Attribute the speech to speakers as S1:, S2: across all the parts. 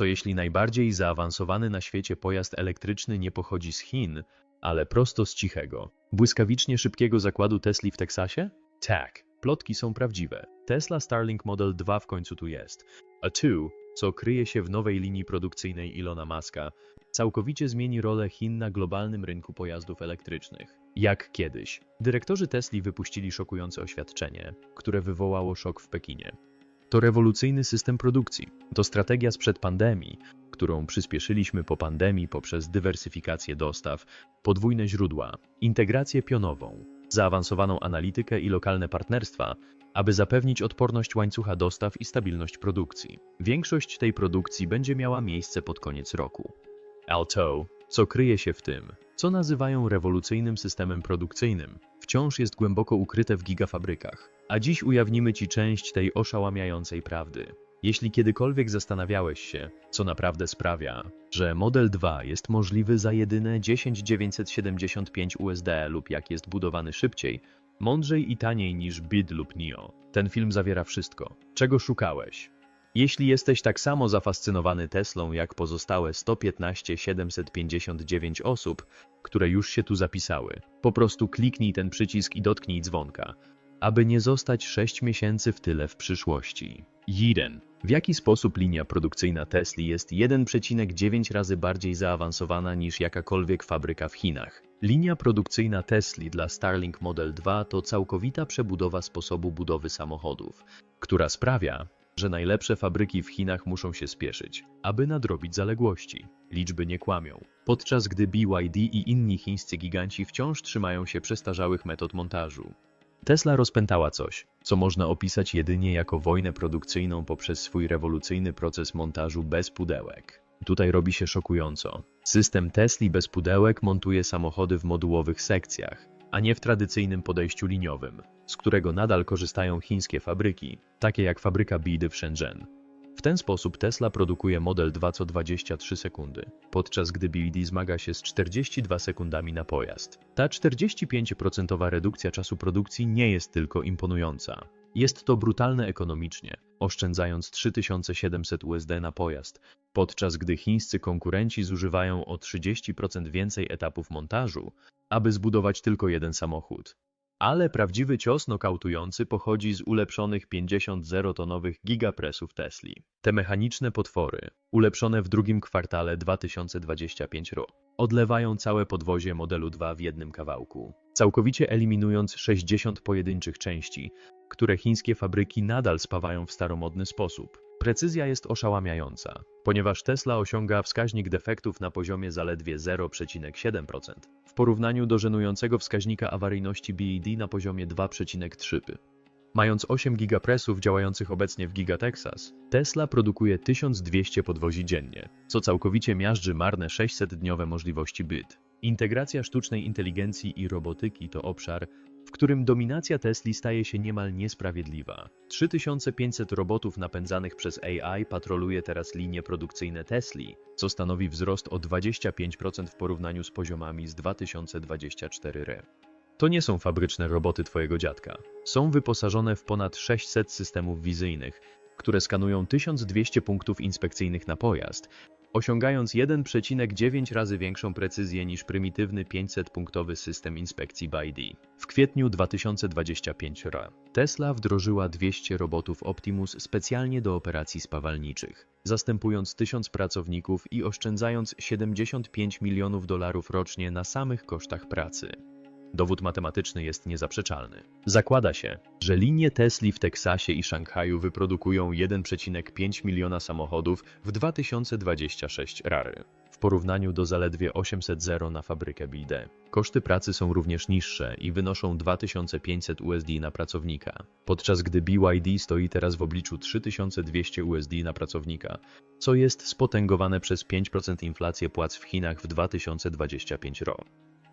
S1: Co jeśli najbardziej zaawansowany na świecie pojazd elektryczny nie pochodzi z Chin, ale prosto z cichego, błyskawicznie szybkiego zakładu Tesli w Teksasie? Tak, plotki są prawdziwe. Tesla Starlink Model 2 w końcu tu jest. A 2, co kryje się w nowej linii produkcyjnej Ilona Maska, całkowicie zmieni rolę Chin na globalnym rynku pojazdów elektrycznych. Jak kiedyś. Dyrektorzy Tesli wypuścili szokujące oświadczenie, które wywołało szok w Pekinie. To rewolucyjny system produkcji. To strategia sprzed pandemii, którą przyspieszyliśmy po pandemii poprzez dywersyfikację dostaw, podwójne źródła, integrację pionową, zaawansowaną analitykę i lokalne partnerstwa, aby zapewnić odporność łańcucha dostaw i stabilność produkcji. Większość tej produkcji będzie miała miejsce pod koniec roku. Alto, co kryje się w tym, co nazywają rewolucyjnym systemem produkcyjnym, wciąż jest głęboko ukryte w gigafabrykach. A dziś ujawnimy Ci część tej oszałamiającej prawdy. Jeśli kiedykolwiek zastanawiałeś się, co naprawdę sprawia, że Model 2 jest możliwy za jedyne 10975 USD lub jak jest budowany szybciej, mądrzej i taniej niż BID lub NIO, ten film zawiera wszystko, czego szukałeś. Jeśli jesteś tak samo zafascynowany Teslą jak pozostałe 115 759 osób, które już się tu zapisały, po prostu kliknij ten przycisk i dotknij dzwonka, aby nie zostać 6 miesięcy w tyle w przyszłości. 1. W jaki sposób linia produkcyjna Tesli jest 1,9 razy bardziej zaawansowana niż jakakolwiek fabryka w Chinach? Linia produkcyjna Tesli dla Starlink Model 2 to całkowita przebudowa sposobu budowy samochodów, która sprawia, że najlepsze fabryki w Chinach muszą się spieszyć, aby nadrobić zaległości. Liczby nie kłamią. Podczas gdy BYD i inni chińscy giganci wciąż trzymają się przestarzałych metod montażu. Tesla rozpętała coś, co można opisać jedynie jako wojnę produkcyjną poprzez swój rewolucyjny proces montażu bez pudełek. Tutaj robi się szokująco. System Tesli bez pudełek montuje samochody w modułowych sekcjach, a nie w tradycyjnym podejściu liniowym, z którego nadal korzystają chińskie fabryki, takie jak fabryka Bidy w Shenzhen. W ten sposób Tesla produkuje Model 2 co 23 sekundy, podczas gdy BYD zmaga się z 42 sekundami na pojazd. Ta 45% redukcja czasu produkcji nie jest tylko imponująca. Jest to brutalne ekonomicznie, oszczędzając 3700 USD na pojazd, podczas gdy chińscy konkurenci zużywają o 30% więcej etapów montażu, aby zbudować tylko jeden samochód. Ale prawdziwy cios nokautujący pochodzi z ulepszonych 50 zerotonowych gigapresów Tesli. Te mechaniczne potwory, ulepszone w drugim kwartale 2025 roku, odlewają całe podwozie modelu 2 w jednym kawałku, całkowicie eliminując 60 pojedynczych części, które chińskie fabryki nadal spawają w staromodny sposób. Precyzja jest oszałamiająca, ponieważ Tesla osiąga wskaźnik defektów na poziomie zaledwie 0,7% w porównaniu do żenującego wskaźnika awaryjności BED na poziomie 2,3. Mając 8 gigapresów działających obecnie w Giga Texas, Tesla produkuje 1200 podwozi dziennie, co całkowicie miażdży marne 600-dniowe możliwości byt. Integracja sztucznej inteligencji i robotyki to obszar, w którym dominacja Tesli staje się niemal niesprawiedliwa. 3500 robotów napędzanych przez AI patroluje teraz linie produkcyjne Tesli, co stanowi wzrost o 25% w porównaniu z poziomami z 2024 r. To nie są fabryczne roboty twojego dziadka. Są wyposażone w ponad 600 systemów wizyjnych, które skanują 1200 punktów inspekcyjnych na pojazd, osiągając 1,9 razy większą precyzję niż prymitywny 500-punktowy system inspekcji BYD. W kwietniu 2025 r. Tesla wdrożyła 200 robotów Optimus specjalnie do operacji spawalniczych, zastępując 1000 pracowników i oszczędzając 75 milionów dolarów rocznie na samych kosztach pracy. Dowód matematyczny jest niezaprzeczalny. Zakłada się, że linie Tesli w Teksasie i Szanghaju wyprodukują 1,5 miliona samochodów w 2026 rary, w porównaniu do zaledwie 800 zero na fabrykę BD. Koszty pracy są również niższe i wynoszą 2500 USD na pracownika, podczas gdy BYD stoi teraz w obliczu 3200 USD na pracownika, co jest spotęgowane przez 5% inflację płac w Chinach w 2025 rok.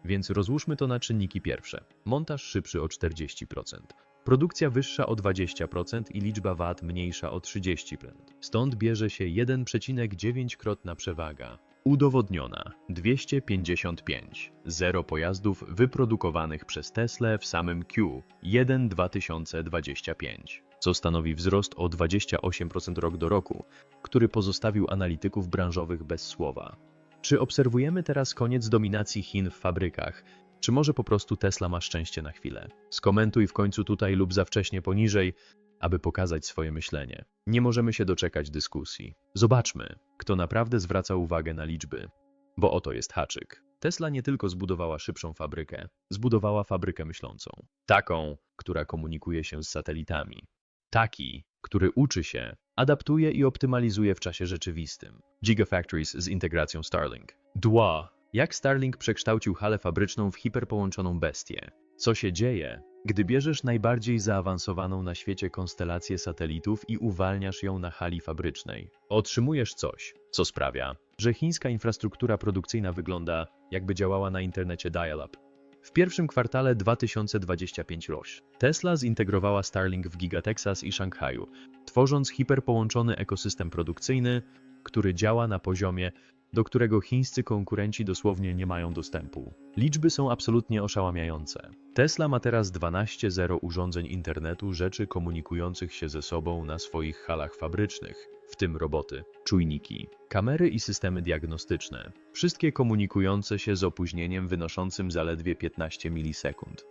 S1: Więc rozłóżmy to na czynniki pierwsze. Montaż szybszy o 40%, produkcja wyższa o 20% i liczba wad mniejsza o 30%. Stąd bierze się 1,9-krotna przewaga. Udowodniona 255. Zero pojazdów wyprodukowanych przez Tesla w samym Q1 2025. co stanowi wzrost o 28% rok do roku, który pozostawił analityków branżowych bez słowa. Czy obserwujemy teraz koniec dominacji Chin w fabrykach, czy może po prostu Tesla ma szczęście na chwilę? Skomentuj w końcu tutaj lub za wcześnie poniżej, aby pokazać swoje myślenie. Nie możemy się doczekać dyskusji. Zobaczmy, kto naprawdę zwraca uwagę na liczby. Bo oto jest haczyk. Tesla nie tylko zbudowała szybszą fabrykę, zbudowała fabrykę myślącą. Taką, która komunikuje się z satelitami. Taki, który uczy się, adaptuje i optymalizuje w czasie rzeczywistym. Gigafactories z integracją Starlink. Dwa. Jak Starlink przekształcił halę fabryczną w hiperpołączoną bestię? Co się dzieje, gdy bierzesz najbardziej zaawansowaną na świecie konstelację satelitów i uwalniasz ją na hali fabrycznej? Otrzymujesz coś, co sprawia, że chińska infrastruktura produkcyjna wygląda, jakby działała na internecie dial-up. W pierwszym kwartale 2025 roś Tesla zintegrowała Starlink w Giga Texas i Szanghaju, tworząc hiperpołączony ekosystem produkcyjny, który działa na poziomie, do którego chińscy konkurenci dosłownie nie mają dostępu. Liczby są absolutnie oszałamiające. Tesla ma teraz 12.0 urządzeń internetu rzeczy komunikujących się ze sobą na swoich halach fabrycznych, w tym roboty, czujniki, kamery i systemy diagnostyczne. Wszystkie komunikujące się z opóźnieniem wynoszącym zaledwie 15 milisekund.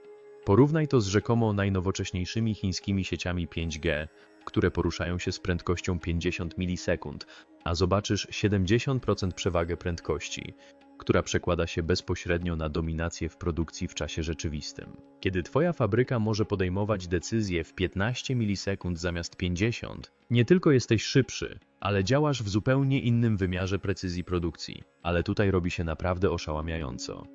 S1: Porównaj to z rzekomo najnowocześniejszymi chińskimi sieciami 5G, które poruszają się z prędkością 50 milisekund, a zobaczysz 70% przewagę prędkości, która przekłada się bezpośrednio na dominację w produkcji w czasie rzeczywistym. Kiedy Twoja fabryka może podejmować decyzje w 15 milisekund zamiast 50, nie tylko jesteś szybszy, ale działasz w zupełnie innym wymiarze precyzji produkcji. Ale tutaj robi się naprawdę oszałamiająco.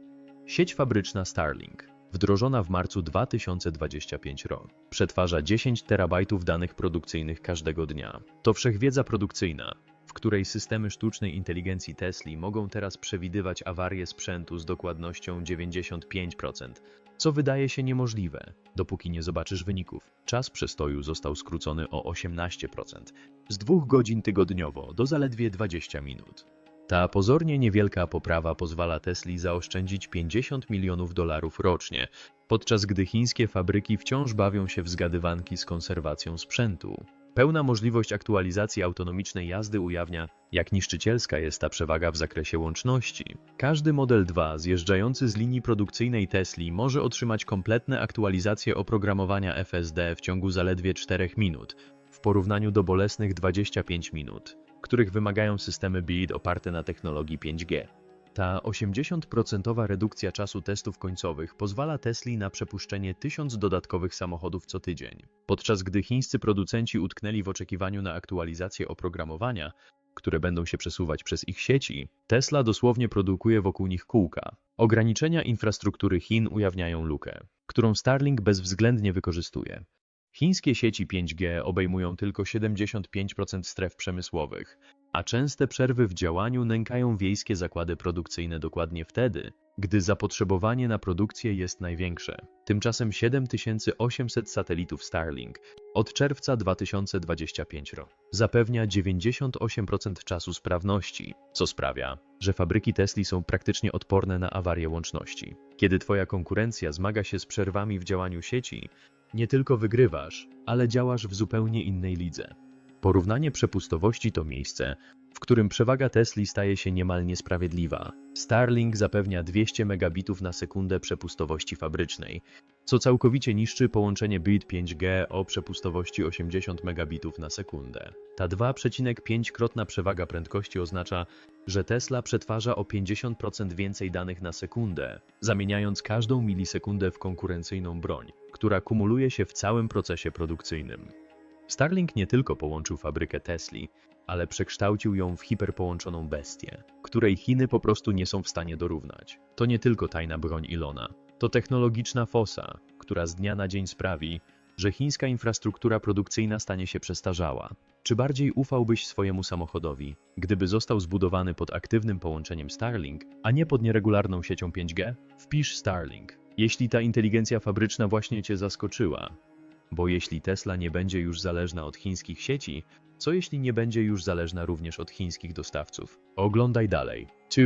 S1: Sieć fabryczna Starlink wdrożona w marcu 2025 rok. Przetwarza 10 terabajtów danych produkcyjnych każdego dnia. To wszechwiedza produkcyjna, w której systemy sztucznej inteligencji Tesla mogą teraz przewidywać awarie sprzętu z dokładnością 95%, co wydaje się niemożliwe, dopóki nie zobaczysz wyników. Czas przestoju został skrócony o 18%, z 2 godzin tygodniowo do zaledwie 20 minut. Ta pozornie niewielka poprawa pozwala Tesli zaoszczędzić 50 milionów dolarów rocznie, podczas gdy chińskie fabryki wciąż bawią się w zgadywanki z konserwacją sprzętu. Pełna możliwość aktualizacji autonomicznej jazdy ujawnia, jak niszczycielska jest ta przewaga w zakresie łączności. Każdy Model 2 zjeżdżający z linii produkcyjnej Tesli może otrzymać kompletne aktualizacje oprogramowania FSD w ciągu zaledwie 4 minut, w porównaniu do bolesnych 25 minut których wymagają systemy BID oparte na technologii 5G. Ta 80% redukcja czasu testów końcowych pozwala Tesli na przepuszczenie tysiąc dodatkowych samochodów co tydzień. Podczas gdy chińscy producenci utknęli w oczekiwaniu na aktualizację oprogramowania, które będą się przesuwać przez ich sieci, Tesla dosłownie produkuje wokół nich kółka. Ograniczenia infrastruktury Chin ujawniają lukę, którą Starlink bezwzględnie wykorzystuje. Chińskie sieci 5G obejmują tylko 75% stref przemysłowych, a częste przerwy w działaniu nękają wiejskie zakłady produkcyjne dokładnie wtedy, gdy zapotrzebowanie na produkcję jest największe. Tymczasem 7800 satelitów Starlink od czerwca 2025 roku zapewnia 98% czasu sprawności, co sprawia, że fabryki Tesla są praktycznie odporne na awarie łączności. Kiedy Twoja konkurencja zmaga się z przerwami w działaniu sieci, nie tylko wygrywasz, ale działasz w zupełnie innej lidze. Porównanie przepustowości to miejsce, w którym przewaga Tesli staje się niemal niesprawiedliwa. Starlink zapewnia 200 megabitów na sekundę przepustowości fabrycznej, co całkowicie niszczy połączenie bit 5G o przepustowości 80 megabitów na sekundę. Ta 2,5-krotna przewaga prędkości oznacza, że Tesla przetwarza o 50% więcej danych na sekundę, zamieniając każdą milisekundę w konkurencyjną broń, która kumuluje się w całym procesie produkcyjnym. Starlink nie tylko połączył fabrykę Tesli, ale przekształcił ją w hiperpołączoną bestię, której Chiny po prostu nie są w stanie dorównać. To nie tylko tajna broń Ilona, to technologiczna fosa, która z dnia na dzień sprawi, że chińska infrastruktura produkcyjna stanie się przestarzała. Czy bardziej ufałbyś swojemu samochodowi, gdyby został zbudowany pod aktywnym połączeniem Starlink, a nie pod nieregularną siecią 5G? Wpisz Starlink. Jeśli ta inteligencja fabryczna właśnie Cię zaskoczyła, bo jeśli Tesla nie będzie już zależna od chińskich sieci, co jeśli nie będzie już zależna również od chińskich dostawców? Oglądaj dalej. 2.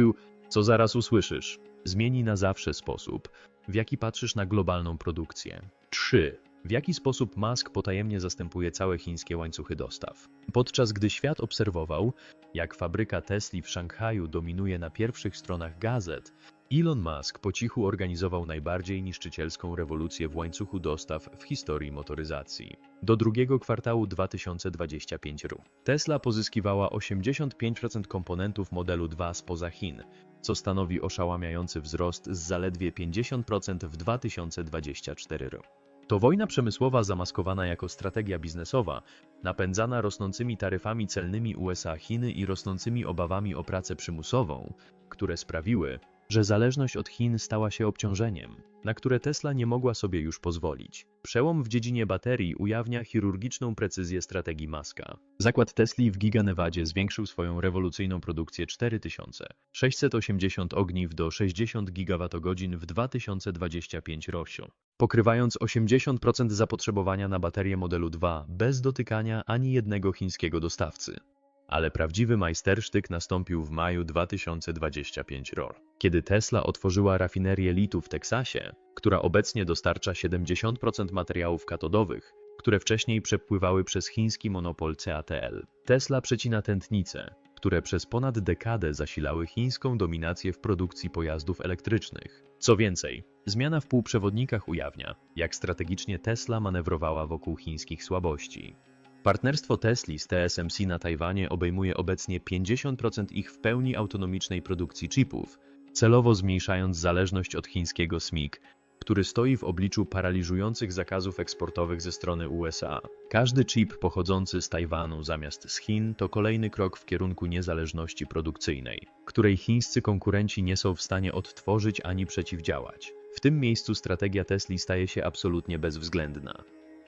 S1: Co zaraz usłyszysz? Zmieni na zawsze sposób, w jaki patrzysz na globalną produkcję. 3. w jaki sposób Musk potajemnie zastępuje całe chińskie łańcuchy dostaw. Podczas gdy świat obserwował, jak fabryka Tesli w Szanghaju dominuje na pierwszych stronach gazet, Elon Musk po cichu organizował najbardziej niszczycielską rewolucję w łańcuchu dostaw w historii motoryzacji. Do drugiego kwartału 2025 r. Tesla pozyskiwała 85% komponentów modelu 2 spoza Chin, co stanowi oszałamiający wzrost z zaledwie 50% w 2024 r. To wojna przemysłowa zamaskowana jako strategia biznesowa, napędzana rosnącymi taryfami celnymi USA-Chiny i rosnącymi obawami o pracę przymusową, które sprawiły, że zależność od Chin stała się obciążeniem, na które Tesla nie mogła sobie już pozwolić. Przełom w dziedzinie baterii ujawnia chirurgiczną precyzję strategii Muska. Zakład Tesli w Giga Nevadzie zwiększył swoją rewolucyjną produkcję 4680 ogniw do 60 gigawatogodzin w 2025 roku, pokrywając 80% zapotrzebowania na baterie modelu 2 bez dotykania ani jednego chińskiego dostawcy. Ale prawdziwy majstersztyk nastąpił w maju 2025 roku, kiedy Tesla otworzyła rafinerię litu w Teksasie, która obecnie dostarcza 70% materiałów katodowych, które wcześniej przepływały przez chiński monopol CATL. Tesla przecina tętnice, które przez ponad dekadę zasilały chińską dominację w produkcji pojazdów elektrycznych. Co więcej, zmiana w półprzewodnikach ujawnia, jak strategicznie Tesla manewrowała wokół chińskich słabości. Partnerstwo Tesli z TSMC na Tajwanie obejmuje obecnie 50% ich w pełni autonomicznej produkcji chipów, celowo zmniejszając zależność od chińskiego SMIC, który stoi w obliczu paraliżujących zakazów eksportowych ze strony USA. Każdy chip pochodzący z Tajwanu zamiast z Chin to kolejny krok w kierunku niezależności produkcyjnej, której chińscy konkurenci nie są w stanie odtworzyć ani przeciwdziałać. W tym miejscu strategia Tesli staje się absolutnie bezwzględna.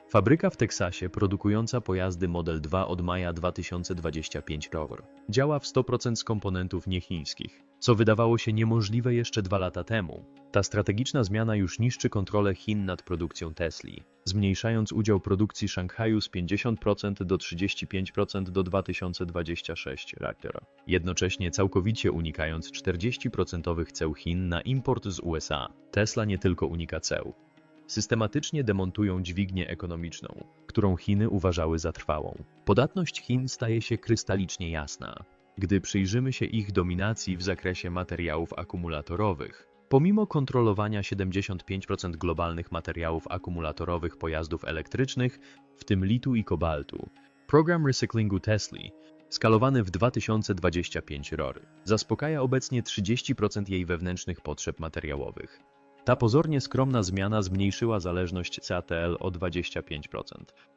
S1: Fabryka w Teksasie, produkująca pojazdy Model 2 od maja 2025 roku, działa w 100% z komponentów niechińskich, co wydawało się niemożliwe jeszcze dwa lata temu. Ta strategiczna zmiana już niszczy kontrolę Chin nad produkcją Tesli, zmniejszając udział produkcji Szanghaju z 50% do 35% do 2026 roku. Jednocześnie całkowicie unikając 40% ceł Chin na import z USA. Tesla nie tylko unika ceł, systematycznie demontują dźwignię ekonomiczną, którą Chiny uważały za trwałą. Podatność Chin staje się krystalicznie jasna, gdy przyjrzymy się ich dominacji w zakresie materiałów akumulatorowych. Pomimo kontrolowania 75% globalnych materiałów akumulatorowych pojazdów elektrycznych, w tym litu i kobaltu, program recyklingu Tesli, skalowany w 2025 rory, zaspokaja obecnie 30% jej wewnętrznych potrzeb materiałowych. Ta pozornie skromna zmiana zmniejszyła zależność CATL o 25%,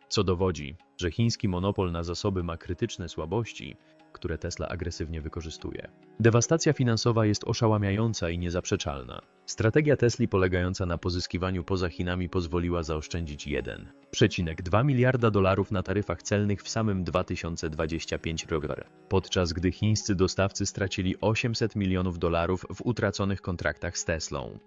S1: co dowodzi, że chiński monopol na zasoby ma krytyczne słabości, które Tesla agresywnie wykorzystuje. Dewastacja finansowa jest oszałamiająca i niezaprzeczalna. Strategia Tesli polegająca na pozyskiwaniu poza Chinami pozwoliła zaoszczędzić 1,2 miliarda dolarów na taryfach celnych w samym 2025 roku, podczas gdy chińscy dostawcy stracili 800 milionów dolarów w utraconych kontraktach z Teslą.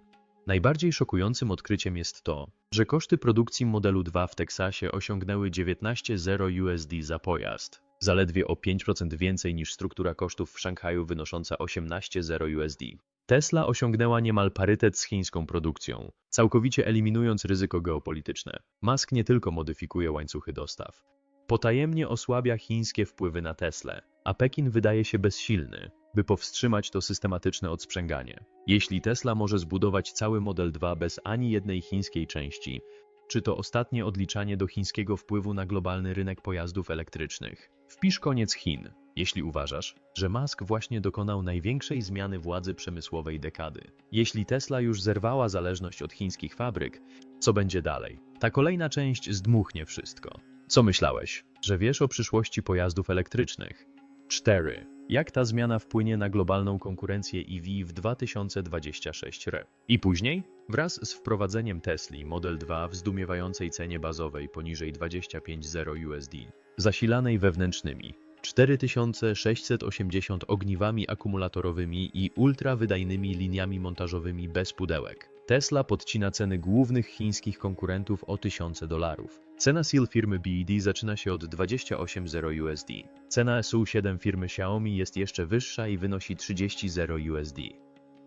S1: Najbardziej szokującym odkryciem jest to, że koszty produkcji modelu 2 w Teksasie osiągnęły 19,0 USD za pojazd, zaledwie o 5% więcej niż struktura kosztów w Szanghaju wynosząca 18,0 USD. Tesla osiągnęła niemal parytet z chińską produkcją, całkowicie eliminując ryzyko geopolityczne. Musk nie tylko modyfikuje łańcuchy dostaw, potajemnie osłabia chińskie wpływy na Teslę, a Pekin wydaje się bezsilny, by powstrzymać to systematyczne odsprzęganie. Jeśli Tesla może zbudować cały Model 2 bez ani jednej chińskiej części, czy to ostatnie odliczanie do chińskiego wpływu na globalny rynek pojazdów elektrycznych? Wpisz koniec Chin, jeśli uważasz, że Musk właśnie dokonał największej zmiany władzy przemysłowej dekady. Jeśli Tesla już zerwała zależność od chińskich fabryk, co będzie dalej? Ta kolejna część zdmuchnie wszystko. Co myślałeś? Że wiesz o przyszłości pojazdów elektrycznych? 4. Jak ta zmiana wpłynie na globalną konkurencję EV w 2026 r. I później? Wraz z wprowadzeniem Tesli Model 2 w zdumiewającej cenie bazowej poniżej 25,0 USD, zasilanej wewnętrznymi 4680 ogniwami akumulatorowymi i ultrawydajnymi liniami montażowymi bez pudełek. Tesla podcina ceny głównych chińskich konkurentów o tysiące dolarów. Cena SEAL firmy BED zaczyna się od 28,0 USD. Cena SU7 firmy Xiaomi jest jeszcze wyższa i wynosi 30,0 USD.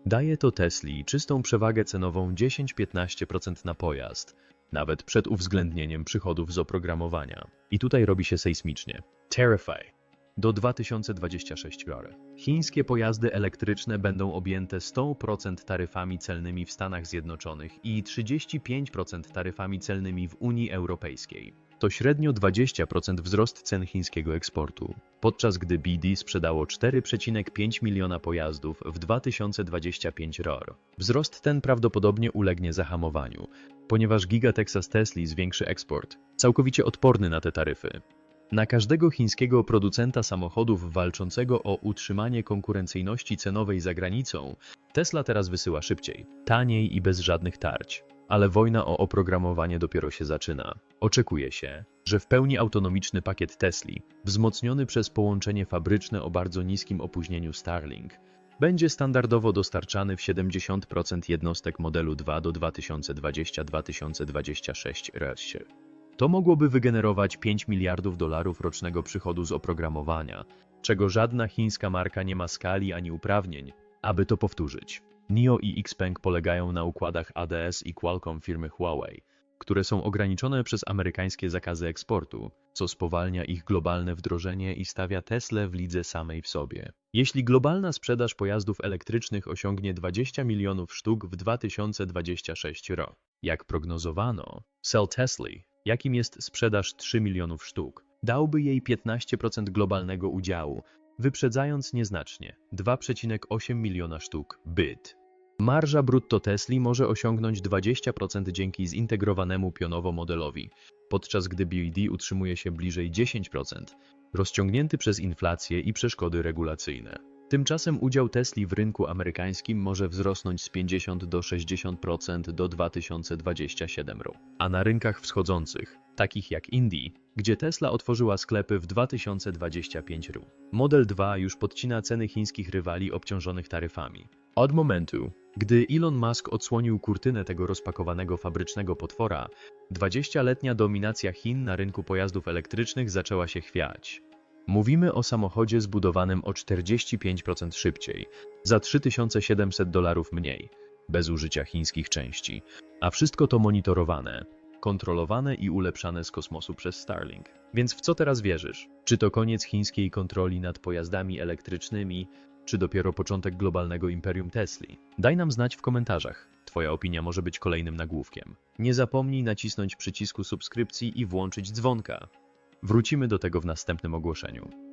S1: Daje to Tesli czystą przewagę cenową 10-15% na pojazd, nawet przed uwzględnieniem przychodów z oprogramowania. I tutaj robi się sejsmicznie. Terrify. Do 2026 roku. Chińskie pojazdy elektryczne będą objęte 100% taryfami celnymi w Stanach Zjednoczonych i 35% taryfami celnymi w Unii Europejskiej. To średnio 20% wzrost cen chińskiego eksportu, podczas gdy BD sprzedało 4,5 miliona pojazdów w 2025 roku. Wzrost ten prawdopodobnie ulegnie zahamowaniu, ponieważ Giga Texas Tesla zwiększy eksport, całkowicie odporny na te taryfy. Na każdego chińskiego producenta samochodów walczącego o utrzymanie konkurencyjności cenowej za granicą, Tesla teraz wysyła szybciej, taniej i bez żadnych tarć. Ale wojna o oprogramowanie dopiero się zaczyna. Oczekuje się, że w pełni autonomiczny pakiet Tesli, wzmocniony przez połączenie fabryczne o bardzo niskim opóźnieniu Starlink, będzie standardowo dostarczany w 70% jednostek modelu 2 do 2020-2026 rocznie. To mogłoby wygenerować 5 miliardów dolarów rocznego przychodu z oprogramowania, czego żadna chińska marka nie ma skali ani uprawnień, aby to powtórzyć. NIO i Xpeng polegają na układach ADS i Qualcomm firmy Huawei, które są ograniczone przez amerykańskie zakazy eksportu, co spowalnia ich globalne wdrożenie i stawia Tesla w lidze samej w sobie. Jeśli globalna sprzedaż pojazdów elektrycznych osiągnie 20 milionów sztuk w 2026 roku, jak prognozowano, Cell Tesla, jakim jest sprzedaż 3 milionów sztuk, dałby jej 15% globalnego udziału, wyprzedzając nieznacznie 2,8 miliona sztuk byt. Marża brutto Tesli może osiągnąć 20% dzięki zintegrowanemu pionowo modelowi, podczas gdy BYD utrzymuje się bliżej 10%, rozciągnięty przez inflację i przeszkody regulacyjne. Tymczasem udział Tesli w rynku amerykańskim może wzrosnąć z 50 do 60% do 2027 roku. A na rynkach wschodzących, takich jak Indii, gdzie Tesla otworzyła sklepy w 2025 roku, Model 2 już podcina ceny chińskich rywali obciążonych taryfami. Od momentu, gdy Elon Musk odsłonił kurtynę tego rozpakowanego fabrycznego potwora, 20-letnia dominacja Chin na rynku pojazdów elektrycznych zaczęła się chwiać. Mówimy o samochodzie zbudowanym o 45% szybciej, za 3700 dolarów mniej, bez użycia chińskich części, a wszystko to monitorowane, kontrolowane i ulepszane z kosmosu przez Starlink. Więc w co teraz wierzysz? Czy to koniec chińskiej kontroli nad pojazdami elektrycznymi, czy dopiero początek globalnego imperium Tesli? Daj nam znać w komentarzach. Twoja opinia może być kolejnym nagłówkiem. Nie zapomnij nacisnąć przycisku subskrypcji i włączyć dzwonka. Wrócimy do tego w następnym ogłoszeniu.